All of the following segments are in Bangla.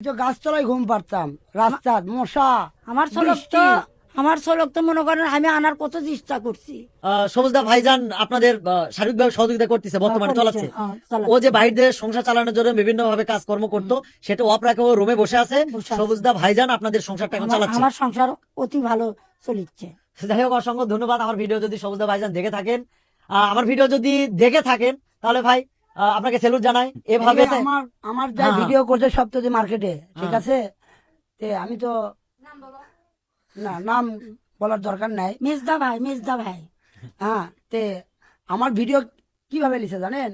গাছতলায় ঘুম পারতাম রাস্তা মশা আমার তো আমার চলক তো মনে করেন আমি আনার কত চেষ্টা করছি। সবুজদা ভাইজান আপনাদের শারীরিকভাবে সহযোগিতা করতেছে বর্তমানে চলাচ্ছে। হ্যাঁ, ও যে বাইরের সংসার চালানোর জন্য বিভিন্ন ভাবে কাজকর্ম করতো সেটা অফ রাখে ও রুমে বসে আছে। সবুজদা ভাইজান আপনাদের সংসারটা এখন আমার- চালাচ্ছে। আমার সংসার অতি ভালো চলিচ্ছে। যাই হোক অসংখ্য ধন্যবাদ। আমার ভিডিও যদি সবুজদা ভাইজান দেখে থাকেন আমার ভিডিও যদি দেখে থাকেন তাহলে ভাই আপনাকে সেলুট জানাই। এভাবে আমার আমার যা হ্যাঁ। ভিডিও করছে সপ্তাহে মার্কেটে ঠিক হ্যাঁ। আছে? আমি তো না নাম বলার দরকার নাই। মেজদা ভাই মেজদা ভাই। হ্যাঁ তে আমার ভিডিও কীভাবে লিখে জানেন?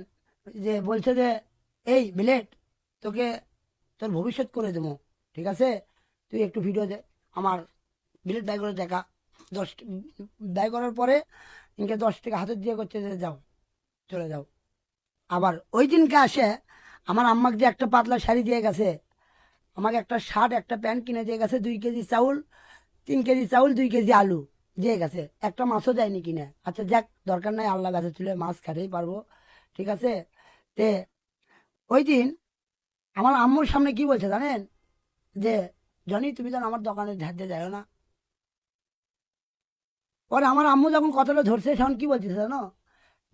যে বলছে যে এই বিলেট তোকে তোর ভবিষ্যৎ করে দেবো ঠিক আছে? তুই একটু ভিডিও দে আমার বিলেট ব্যয় করে দেখা। দশ ব্যয় করার পরে ইনকে দশ টাকা হাতে দিয়ে করছে যে যাও চলে যাও। আবার ওই দিনকে আসে আমার আম্মাকে যে একটা পাতলা শাড়ি দিয়ে গেছে, আমাকে একটা শার্ট, একটা প্যান্ট কিনে দিয়ে গেছে, দুই কেজি চাউল, তিন কেজি চাউল, দুই কেজি আলু দিয়ে গেছে। একটা মাছও দেয়নি কিনে। আচ্ছা যাক, দরকার নাই, আল্লাহ গাছে তুলে মাছ খাটেই পারব। ঠিক আছে? তে ওই দিন আমার আম্মুর সামনে কি বলছে জানেন? যে, জনি, তুমি যেন আমার দোকানে ধার দিয়ে যাও না। পরে আমার আম্মু যখন কথাটা ধরছে, তখন কি বলছে জানো?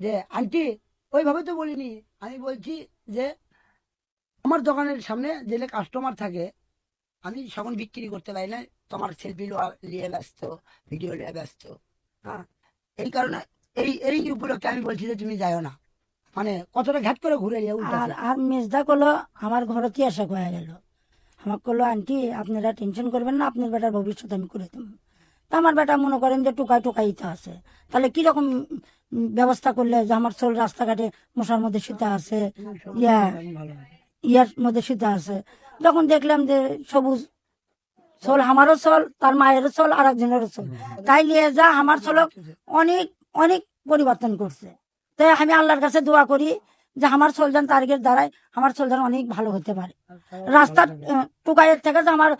যে, আন্টি ওইভাবে তো বলিনি। আমি বলছি যে, আমার দোকানের সামনে যেলে কাস্টমার থাকে, আমি তখন বিক্রি করতে পারি না, তোমার সেলফি নিয়ে ব্যস্ত ভিডিও নিয়ে ব্যস্ত। হ্যাঁ? এই কারণে, এই এই উপলক্ষে আমি বলছি যে, তুমি যাও না। মানে কতটা ঘাট করে ঘুরে নিয়ে আর আর মেজদা করল আমার ঘরতে আসা হয়ে গেল? আমার করল আন্টি, আপনারা টেনশন করবেন না, আপনার বেটার ভবিষ্যৎ আমি করে দেবো। তা আমার বেটা মনে করেন যে টুকাই টুকাইতে আছে। তাহলে কীরকম ব্যবস্থা করলে যে আমার চোল রাস্তাঘাটে মশার মধ্যে শুতে আছে ইয়া, ইয়ার মধ্যে শুতে আছে যখন দেখলাম যে সবুজ চল, আমারও চল, তার মায়েরও চল আর একজনেরও চল। তাই নিয়ে যা আমার চলক অনেক অনেক পরিবর্তন করছে। তাই আমি আল্লাহর কাছে দোয়া করি যে আমার চলজান তারিখের দ্বারাই আমার চলজান অনেক ভালো হতে পারে। রাস্তার টুকাইয়ের থেকে যে আমার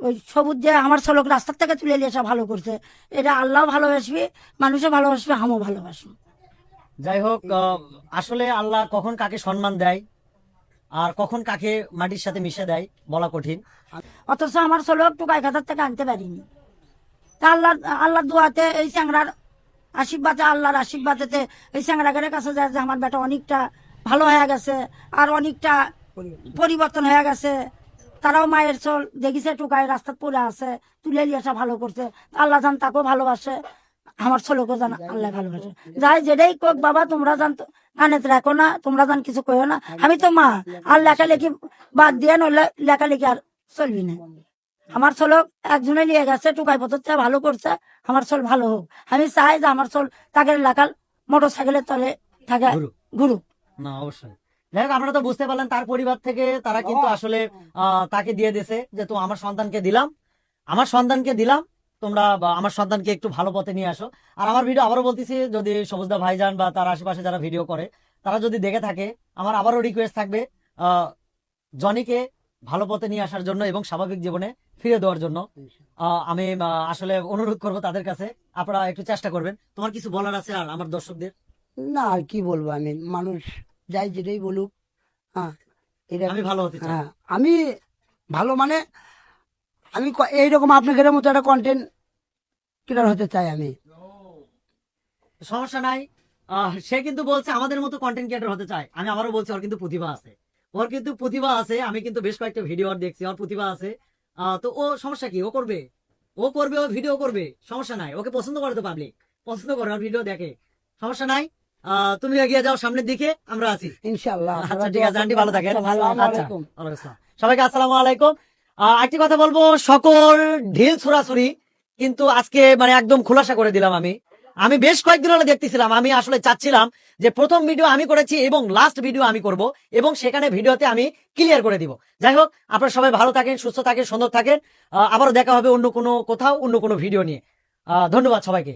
ওই সবুজ যে আমার চলক রাস্তার থেকে তুলে নিয়ে আসা ভালো করছে। এটা আল্লাহ ভালোবাসবে মানুষও ভালোবাসবে আমিও ভালোবাসবো। যাই হোক আসলে আল্লাহ কখন কাকে সম্মান দেয় আর কখন কাকে মাটির সাথে মিশে দেয় বলা কঠিন। অথচ আমার চলক টুকাই খাতার থেকে আনতে পারিনি। তা আল্লাহ আল্লাহর দোয়াতে এই চ্যাংরার আশীর্বাদে আল্লাহর আশীর্বাদেতে এই চ্যাংরাগের কাছে যায় যে আমার বেটা অনেকটা ভালো হয়ে গেছে আর অনেকটা পরিবর্তন হয়ে গেছে। তারাও মায়ের চল দেখিছে টুকায় রাস্তা পড়ে আছে তুলে নিয়ে ভালো করছে। আল্লাহ জান তাকেও ভালোবাসে আমার ছেলেকেও জান আল্লাহ ভালোবাসে। যাই যেটাই কোক বাবা তোমরা জান কানে রাখো না তোমরা জান কিছু কইও না। আমি তো মা আর লেখালেখি বাদ দিয়ে নইলে লেখালেখি আর চলবি না। আমার চলক একজনে নিয়ে গেছে টুকাই পথরটা ভালো করছে আমার চল ভালো হোক। আমি চাই যে আমার চল তাকে এলাকার মোটর সাইকেলের তলে থাকে গুরু। গুরু। না অবশ্যই। যাই হোক আপনারা তো বুঝতে পারলেন তার পরিবার থেকে তারা কিন্তু আসলে তাকে দিয়ে দিয়েছে যে তো আমার সন্তানকে দিলাম। আমার সন্তানকে দিলাম তোমরা আমার সন্তানকে একটু ভালো পথে নিয়ে আসো। আর আমার ভিডিও আবারও বলতেছি যদি সবুজদা ভাইজান বা তার আশেপাশে যারা ভিডিও করে তারা যদি দেখে থাকে আমার আবারও রিকোয়েস্ট থাকবে জনিকে ভালো পথে নিয়ে আসার জন্য এবং স্বাভাবিক জীবনে ফিরে দেওয়ার জন্য। আহ, আমি আসলে অনুরোধ করব তাদের কাছে আপনারা একটু চেষ্টা করবেন। তোমার কিছু বলার আছে আর আমার দর্শকদের? না আর কি বলব আমি মানুষ যাই যেটাই বলুক হ্যাঁ এটা আমি ভালো হতে হ্যাঁ আমি ভালো মানে আমি এইরকম আপনাদের মতো একটা কন্টেন্ট ক্রিয়েটার হতে চাই আমি। সমস্যা নাই। সে কিন্তু বলছে আমাদের মতো কন্টেন্ট ক্রিয়েটর হতে চায়। আমি আবারও বলছি ওর কিন্তু প্রতিভা আছে। ওর কিন্তু প্রতিভা আছে আমি কিন্তু বেশ কয়েকটা ভিডিও ওর দেখছি ওর প্রতিভা আছে। তো ও সমস্যা কি? ও করবে? ও করবে ও ভিডিও করবে? সমস্যা নাই। ওকে পছন্দ করে তো পাবলিক পছন্দ করে ওর ভিডিও দেখে। সমস্যা নাই? তুমি এগিয়ে যাও সামনের দিকে আমরা আছি। ইনশাল্লাহ আচ্ছা ঠিক আছে আন্টি ভালো থাকেন। আচ্ছা আসসালাম। সবাইকে আসসালামু আলাইকুম। একটি কথা বলব সকল ঢিল ছুড়াছুরি কিন্তু আজকে মানে একদম খোলাসা করে দিলাম আমি। আমি বেশ কয়েকদিন হলে দেখতেছিলাম আমি আসলে চাচ্ছিলাম যে প্রথম ভিডিও আমি করেছি এবং লাস্ট ভিডিও আমি করব এবং সেখানে ভিডিওতে আমি ক্লিয়ার করে দিব। যাই হোক আপনারা সবাই ভালো থাকেন সুস্থ থাকেন সুন্দর থাকেন। আবারও দেখা হবে অন্য কোনো কোথাও অন্য কোনো ভিডিও নিয়ে। আহ, ধন্যবাদ সবাইকে।